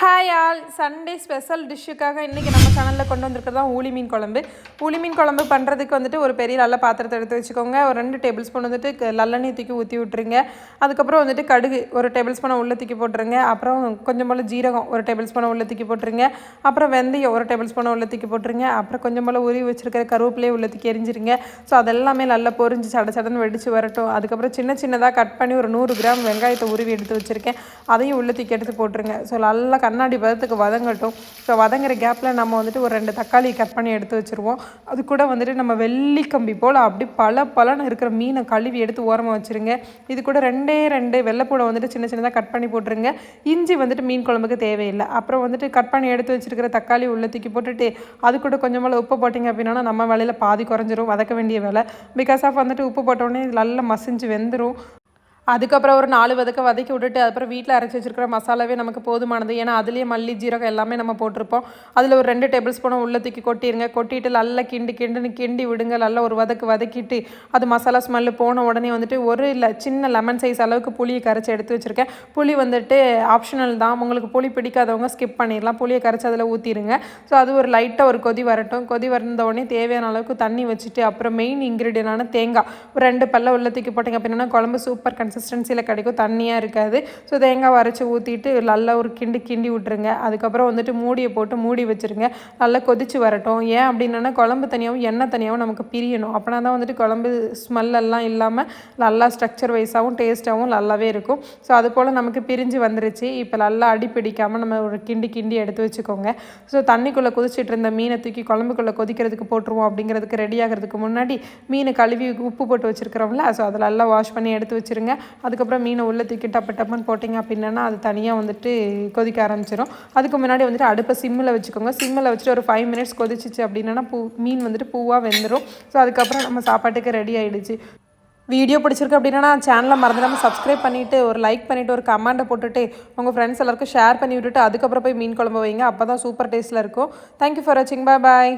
Hi all Sunday special டிஷ்ஷுக்காக இன்றைக்கி நம்ம சேனலில் கொண்டு வந்திருக்கிறது தான் ஊளி மீன் குழம்பு. ஊளி மீன் குழம்பு பண்ணுறதுக்கு வந்துட்டு ஒரு பெரிய நல்ல பாத்திரத்தை எடுத்து வச்சுக்கோங்க. ஒரு ரெண்டு டேபிள் ஸ்பூன் வந்துட்டு லல்லெண்ணெய் தூக்கி ஊற்றி விட்டுருங்க. அதுக்கப்புறம் வந்துட்டு கடுகு ஒரு டேபிள் ஸ்பூனை உள்ளே தூக்கி போட்டுருங்க. அப்புறம் கொஞ்சம் போல் ஜீரகம் ஒரு டேபிள் ஸ்பூனை உள்ளே தூக்கி போட்டுருங்க. அப்புறம் வெந்தயம் ஒரு டேபிள் ஸ்பூனை உள்ளே தூக்கி போட்டுருங்க. அப்புறம் கொஞ்சம் போல் உருவி வச்சிருக்கிற கருவேப்பிலையை உள்ளே தூக்கி எரிஞ்சிருங்க. ஸோ அதெல்லாமே நல்லா பொரிஞ்சு சட சடன்னு வெடிச்சு வரட்டும். அதுக்கப்புறம் சின்ன சின்னதாக கட் பண்ணி ஒரு நூறு கிராம் வெங்காயத்தை உருவி எடுத்து வச்சுருக்கேன். அதையும் உள்ளே தூக்கி எடுத்து போட்டுருங்க. ஸோ நல்லா கண்ணாடி பதத்துக்கு வதங்கட்டும். ஸோ வதங்குற கேப்பில் நம்ம வந்துட்டு ஒரு ரெண்டு தக்காளி கட் பண்ணி எடுத்து வச்சுருவோம். அது கூட வந்துட்டு நம்ம வெள்ளி கம்பி போல் அப்படி பல பலன்னு இருக்கிற மீனை கழுவி எடுத்து ஓரமாக வச்சுருங்க. இது கூட ரெண்டே ரெண்டு வெள்ளைப்பூடை வந்துட்டு சின்ன சின்னதாக கட் பண்ணி போட்டுருங்க. இஞ்சி வந்துட்டு மீன் குழம்புக்கு தேவையில்லை. அப்புறம் வந்துட்டு கட் பண்ணி எடுத்து வச்சுருக்கிற தக்காளி உள்ளே தூக்கி போட்டுட்டு அது கூட கொஞ்சம் உப்பு போட்டிங்க அப்படின்னா நம்ம வேலையில் பாதி குறைஞ்சிரும். வதக்க வேண்டிய வேலை. பிகாஸ் ஆஃப் வந்துட்டு உப்பு போட்டோடனே இது நல்லா மசிஞ்சு வெந்துடும் அதுக்கப்புறம் ஒரு நாலு வதக்க வதக்கி விட்டுட்டு அதுக்கப்புறம் வீட்டில் அரைச்சி வச்சிருக்கிற மசாலாவே நமக்கு போதுமானது. ஏன்னா அதுலேயே மல்லி ஜீரகம் எல்லாமே நம்ம போட்டிருப்போம். அதில் ஒரு ரெண்டு டேபிள் ஸ்பூனை உள்ள தூக்கி கொட்டிடுங்க கொட்டிட்டு நல்லா கிண்டி கிண்டுன்னு கிண்டி விடுங்க. நல்லா ஒரு வதக்கு வதக்கிட்டு அது மசாலா ஸ்மெல்லு போன உடனே வந்துட்டு ஒரு இல்லை சின்ன லெமன் சைஸ் அளவுக்கு புளியை கரைச்சி எடுத்து வச்சுருக்கேன். புளி வந்துட்டு ஆப்ஷனல் தான். உங்களுக்கு புளி பிடிக்காதவங்க ஸ்கிப் பண்ணிடலாம். புளியை கரைச்சி அதில் ஊற்றிடுங்க ஸோ அது ஒரு லைட்டாக ஒரு கொதி வரட்டும். கொதி வந்த உடனே தேவையான அளவுக்கு தண்ணி வச்சுட்டு அப்புறம் மெயின் இன்க்ரீடியனான தேங்காய். ஒரு ரெண்டு பல்ல உள்ள தூக்கி போட்டிங்க அப்படின்னா குழம்பு சூப்பர் கன்சிஸ்டன்சியில் கிடைக்கும். தண்ணியாக இருக்காது. ஸோ தேங்காய் வரைச்சி ஊற்றிட்டு நல்லா ஒரு கிண்டி கிண்டி விட்டுருங்க. அதுக்கப்புறம் வந்துட்டு மூடியை போட்டு மூடி வச்சுருங்க. நல்லா கொதிச்சு வரட்டும். ஏன் அப்படின்னா குழம்பு தனியாகவும் எண்ணெய் தனியாகவும் நமக்கு பிரியணும். அப்படின்னா தான் வந்துட்டு குழம்பு ஸ்மெல்லெல்லாம் இல்லாமல் நல்லா ஸ்ட்ரக்சர் வைஸாகவும் டேஸ்ட்டாகவும் நல்லாவே இருக்கும். ஸோ அது போல் நமக்கு பிரிஞ்சு வந்துருச்சு. இப்போ நல்லா அடி பிடிக்காமல் நம்ம ஒரு கிண்டி கிண்டி எடுத்து வச்சுக்கோங்க. ஸோ தண்ணிக்குள்ளே கொதிச்சிட்டு இருந்த மீனை தூக்கி குழம்புக்குள்ளே கொதிக்கிறதுக்கு போட்டுருவோம் அப்படிங்கிறதுக்கு ரெடி ஆகிறதுக்கு முன்னாடி மீனை கழுவி உப்பு போட்டு வச்சுருக்கிறோம்ல. ஸோ அதை நல்லா வாஷ் பண்ணி எடுத்து வச்சுருங்க. அதுக்கப்புறம் மீனை உள்ளே தூக்கி டப்பு டப்புன்னு போட்டிங்க அப்படின்னா அது தனியாக வந்துட்டு கொதிக்க ஆரம்பிச்சிடும் அதுக்கு முன்னாடி வந்துட்டு அடுப்பை சிம்மில் வச்சுக்கோங்க. சிம்மில் வச்சுட்டு ஒரு ஃபைவ் மினிட்ஸ் கொதிச்சிச்சு அப்படின்னா பூ மீன் வந்துட்டு பூவாக வெந்துடும் ஸோ அதுக்கப்புறம் நம்ம சாப்பாட்டுக்கு ரெடி ஆகிடுச்சு வீடியோ பிடிச்சிருக்கு அப்படின்னா சேனலை மறந்துடாமல் சப்ஸ்கிரைப் பண்ணிவிட்டு ஒரு லைக் பண்ணிவிட்டு ஒரு கமெண்ட்டை போட்டுட்டு உங்கள் ஃப்ரெண்ட்ஸ் எல்லாருக்கும் ஷேர் பண்ணி விட்டுட்டு அதுக்கப்புறம் போய் மீன் குழம்பு வைங்க. அப்போ தான் சூப்பர் டேஸ்ட்டில் இருக்கும். தேங்க்யூ ஃபார் வாட்சிங் பாய் பாய்